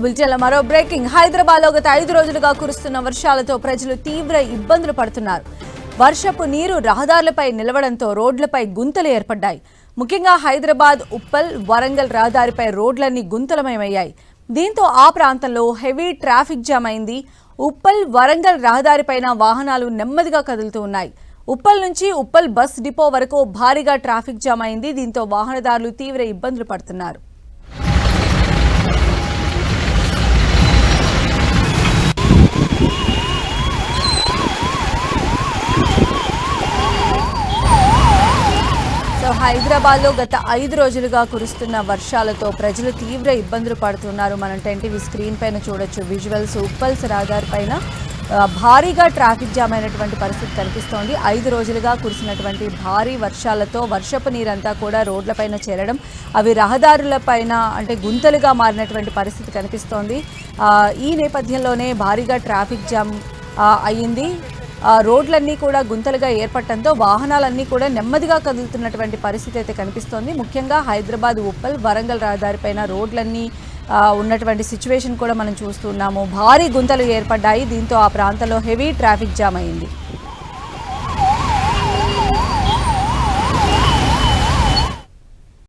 బులెటిన్లో మరో బ్రేకింగ్. హైదరాబాద్లో గత ఐదు రోజులుగా కురుస్తున్న వర్షాలతో ప్రజలు తీవ్ర ఇబ్బందులు పడుతున్నారు. వర్షపు నీరు రహదారులపై నిలవడంతో రోడ్లపై గుంతలు ఏర్పడ్డాయి. ముఖ్యంగా హైదరాబాద్ ఉప్పల్ వరంగల్ రహదారిపై రోడ్లన్నీ గుంతలమయమయ్యాయి. దీంతో ఆ ప్రాంతంలో హెవీ ట్రాఫిక్ జామ్ అయింది. ఉప్పల్ వరంగల్ రహదారిపైన వాహనాలు నెమ్మదిగా కదులుతూ ఉన్నాయి. ఉప్పల్ నుంచి ఉప్పల్ బస్ డిపో వరకు భారీగా ట్రాఫిక్ జామ్ అయింది. దీంతో వాహనదారులు తీవ్ర ఇబ్బందులు పడుతున్నారు. హైదరాబాద్లో హైదరాబాద్లో గత ఐదు రోజులుగా కురుస్తున్న వర్షాలతో ప్రజలు తీవ్ర ఇబ్బందులు పడుతున్నారు. మనం టెన్ స్క్రీన్ పైన చూడొచ్చు. విజువల్స్ ఉప్పల్స్ రహదారి పైన భారీగా ట్రాఫిక్ జామ్ అయినటువంటి పరిస్థితి కనిపిస్తోంది. ఐదు రోజులుగా కురిసినటువంటి భారీ వర్షాలతో వర్షపు నీరంతా కూడా రోడ్లపైన చేరడం అవి రహదారులపైన అంటే గుంతలుగా మారినటువంటి పరిస్థితి కనిపిస్తోంది. ఈ నేపథ్యంలోనే భారీగా ట్రాఫిక్ జామ్ అయ్యింది. రోడ్లన్నీ కూడా గుంతలుగా ఏర్పడటంతో వాహనాలన్నీ కూడా నెమ్మదిగా కదులుతున్నటువంటి పరిస్థితి అయితే కనిపిస్తోంది. ముఖ్యంగా హైదరాబాద్ ఉప్పల్ వరంగల్ రహదారిపైన రోడ్లన్నీ ఉన్నటువంటి సిచ్యువేషన్ కూడా మనం చూస్తున్నాము. భారీ గుంతలు ఏర్పడ్డాయి. దీంతో ఆ ప్రాంతంలో హెవీ ట్రాఫిక్ జామ్ అయింది.